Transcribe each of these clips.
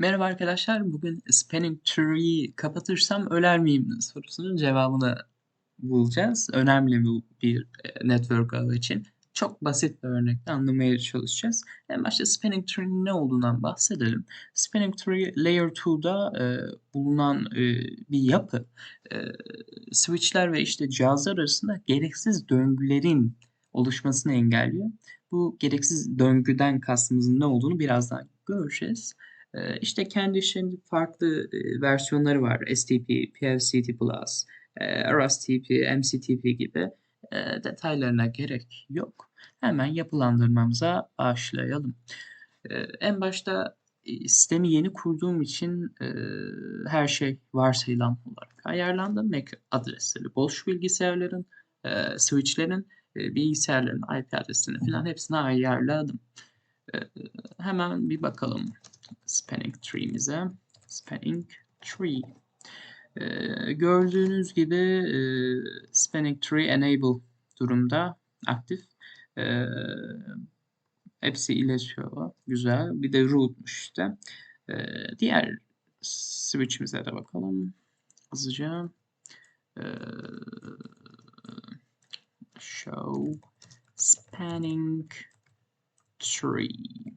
Merhaba arkadaşlar. Bugün Spanning Tree'yi kapatırsam öler miyim sorusunun cevabını bulacağız. Önemli bu bir e, network ağı için. Çok basit bir örnekle anlamaya çalışacağız. En başta Spanning Tree'nin ne olduğundan bahsedelim. Spanning Tree Layer 2'da e, bulunan e, bir yapı. E, switchler ve işte cihazlar arasında gereksiz döngülerin oluşmasını engelliyor. Bu gereksiz döngüden kastımızın ne olduğunu birazdan göreceğiz. İşte kendi işlerinin farklı versiyonları var. STP, PLCT+, RSTP, MCTP gibi detaylarına gerek yok. Hemen yapılandırmamıza başlayalım. En başta sistemi yeni kurduğum için her şey varsayılan olarak ayarlandı. MAC adresleri, boş bilgisayarların, switchlerin, bilgisayarların IP adresini falan hepsini ayarladım. Hemen bir bakalım spanning tree'mize. Spanning tree. Ee, gördüğünüz gibi e, spanning tree enable durumda aktif. Ee, hepsi iletiyor. Güzel. Bir de rootmuş işte. Ee, diğer switch'imize de bakalım. Hızlıca. Ee, show spanning tree.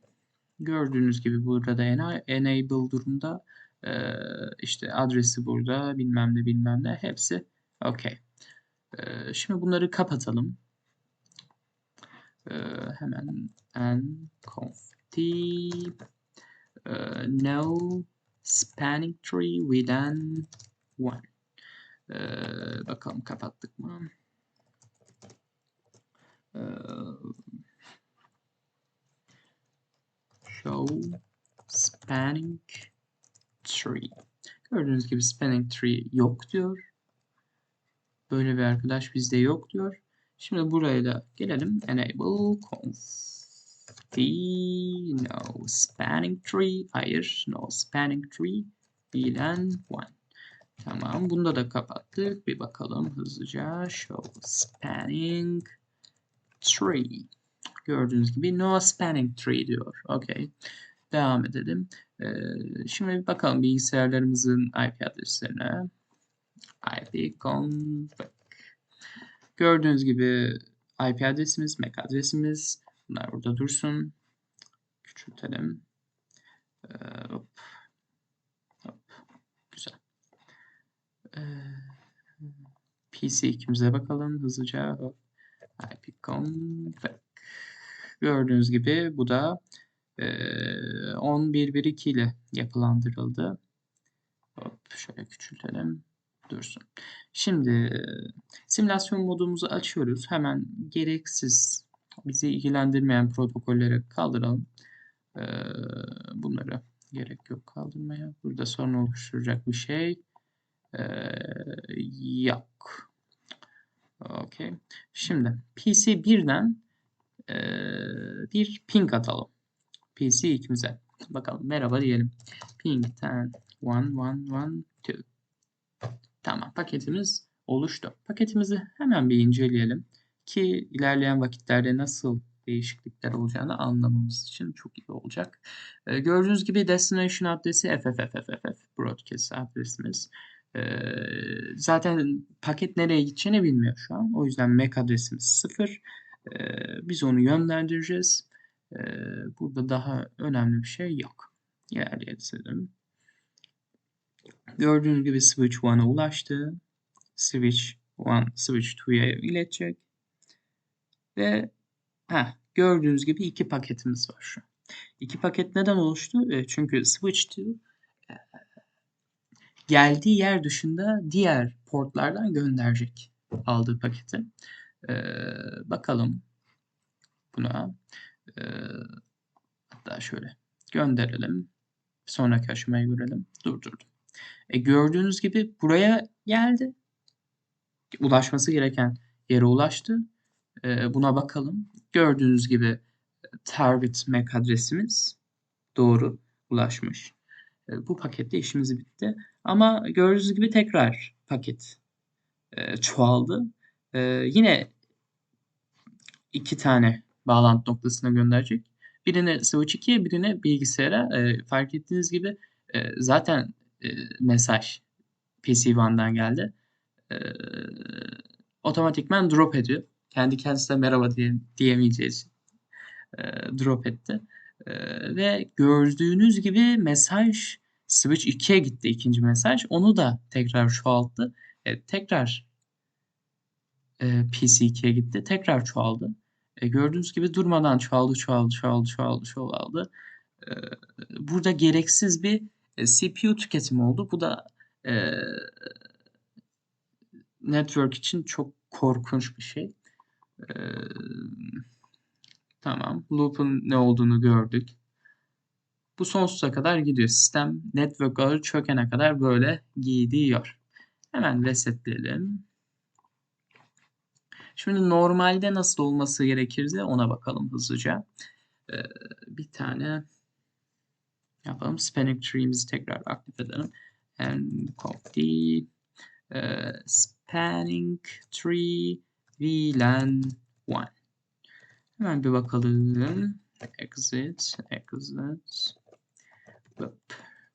Gördüğünüz gibi burada da enable durumda. Ee, işte adresi burada bilmem ne bilmem ne hepsi okey. Ee, şimdi bunları kapatalım. Ee, hemen nconf uh, no spanning tree within one. Ee, bakalım kapattık mı? Ee, show spanning tree. Gördüğünüz gibi spanning tree yok diyor. Böyle bir arkadaş bizde yok diyor. Şimdi buraya da gelelim. Enable conf no spanning tree. Hayır. No spanning tree. Bilen one. Tamam. Bunda da kapattık. Bir bakalım hızlıca. Show spanning tree. Gördüğünüz gibi no spanning tree diyor. Okay. Devam edelim. Ee, şimdi bir bakalım bilgisayarlarımızın IP adreslerine. IP config. Gördüğünüz gibi IP adresimiz, MAC adresimiz. Bunlar burada dursun. Küçültelim. Ee, hop. Hop. Güzel. Ee, PC2'mize bakalım hızlıca. IP config. Gördüğünüz gibi bu da e, 11.1.2 ile yapılandırıldı. Hop, şöyle küçültelim. Dursun. Şimdi simülasyon modumuzu açıyoruz. Hemen gereksiz bizi ilgilendirmeyen protokolleri kaldıralım. Bunları gerek yok kaldırmaya. Burada sorun oluşturacak bir şey yok. Okay. Şimdi PC 1'den bir ping atalım. PC ikimize. Bakalım merhaba diyelim. Ping 10 1 1 1 2. Tamam paketimiz oluştu. Paketimizi hemen bir inceleyelim ki ilerleyen vakitlerde nasıl değişiklikler olacağını anlamamız için çok iyi olacak. Ee, gördüğünüz gibi destination adresi FFFFF broadcast adresimiz. Ee, zaten paket nereye gideceğini bilmiyor şu an. O yüzden MAC adresimiz 0 biz onu yönlendireceğiz. burada daha önemli bir şey yok. İlerleyelim. Gördüğünüz gibi switch 1'a ulaştı. Switch 1 switch 2'ya iletecek. Ve heh, gördüğünüz gibi iki paketimiz var şu İki paket neden oluştu? çünkü switch 2 geldiği yer dışında diğer portlardan gönderecek aldığı paketi. Ee, bakalım buna. Ee, hatta şöyle gönderelim. Sonraki aşamayı görelim. Durdurdum. E, gördüğünüz gibi buraya geldi. Ulaşması gereken yere ulaştı. E, buna bakalım. Gördüğünüz gibi target MAC adresimiz doğru ulaşmış. E, bu pakette işimiz bitti. Ama gördüğünüz gibi tekrar paket e, çoğaldı. E, yine iki tane bağlantı noktasına gönderecek. Birine Switch 2'ye birine bilgisayara. E, fark ettiğiniz gibi Eee, zaten, eee, mesaj PC1'dan geldi. Eee, otomatikman drop ediyor. Kendi kendisine merhaba diye diyemeyeceği için, drop etti. Eee, ve gördüğünüz gibi mesaj switch 2'ye gitti 2'nci mesaj. Onu da tekrar çoğalttı. Eee, tekrar eee, PC2'ye gitti. Tekrar çoğaldı. Eee, gördüğünüz gibi durmadan çoğaldı, çoğaldı, çoğaldı, çoğaldı, çoğaldı. Eee, burada gereksiz bir, eee, CPU tüketimi oldu. Bu da, eee, network için çok korkunç bir şey. Emm, tamam, loop'un ne olduğunu gördük. Bu sonsuza kadar gidiyor. Sistem network ağı çökene kadar böyle gidiyor. Hemen resetleyelim. Şimdi normalde nasıl olması gerekirdi ona bakalım hızlıca. Eee, bir tane yapalım. Spanning tree'mizi tekrar aktif edelim. And copy eee, spanning tree VLAN 1. Hemen bir bakalım. Exit, exit.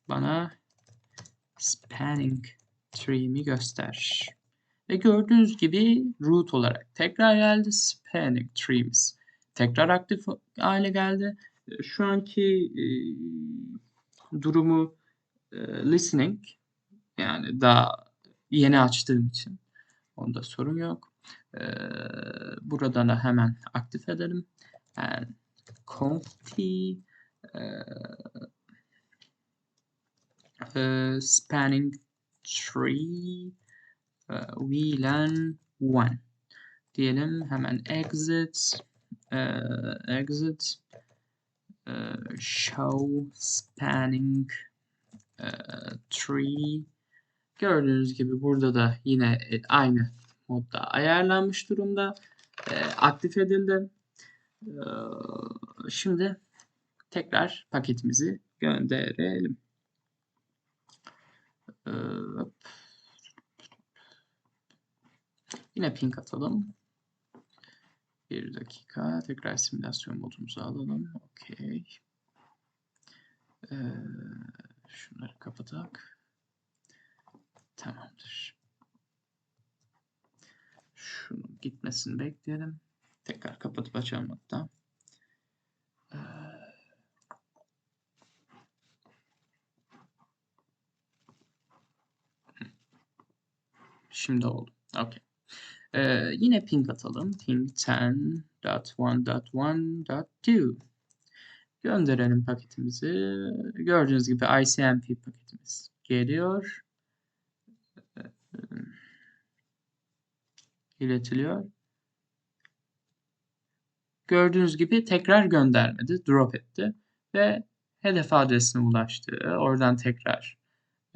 Bana spanning tree'mi göster. Ve gördüğünüz gibi root olarak tekrar geldi spanning tree'miz. Tekrar aktif hale geldi. Eee, şu anki, eee, durumu, eee, listening yani daha yeni açtığım için onda sorun yok. Eee, buradan da hemen aktif edelim. And conf eee, eee, spanning tree VLAN 1 diyelim. Hemen exit eee, exit eee, show spanning tree Gördüğünüz gibi burada da yine, eee, aynı modda ayarlanmış durumda. Aktif edildi. Şimdi tekrar paketimizi gönderelim. Hop. Yine ping atalım. 1 dakika. Tekrar simülasyon modumuzu alalım. Okay. Eee, şunları kapatak. Tamamdır. Şunun gitmesini bekleyelim. Tekrar kapatıp açalım hatta. Eee Şimdi oldu. Okay. Eee, yine ping atalım. Ping 10.1.1.2 Gönderelim paketimizi. Gördüğünüz gibi ICMP paketimiz geliyor. Eee, iletiliyor. Gördüğünüz gibi tekrar göndermedi. Drop etti ve hedef adresine ulaştı. Oradan tekrar,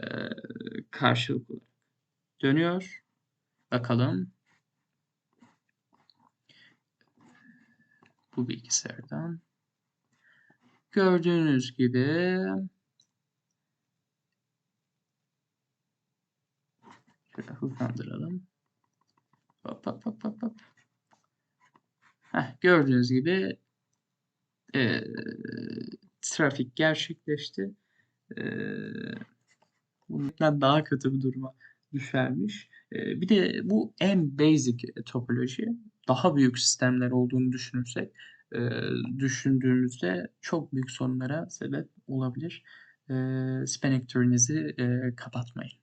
eee, karşılık dönüyor. Bakalım. Bu bilgisayardan. Gördüğünüz gibi Şöyle hızlandıralım. Hop hop hop hop hop. Heh, gördüğünüz gibi eee, trafik gerçekleşti. Eee, bundan daha kötü bir duruma düşermiş. Eee, bir de bu en basic topoloji. Daha büyük sistemler olduğunu düşünürsek, eee, düşündüğümüzde çok büyük sorunlara sebep olabilir. Spanning tree'nizi, eee, kapatmayın.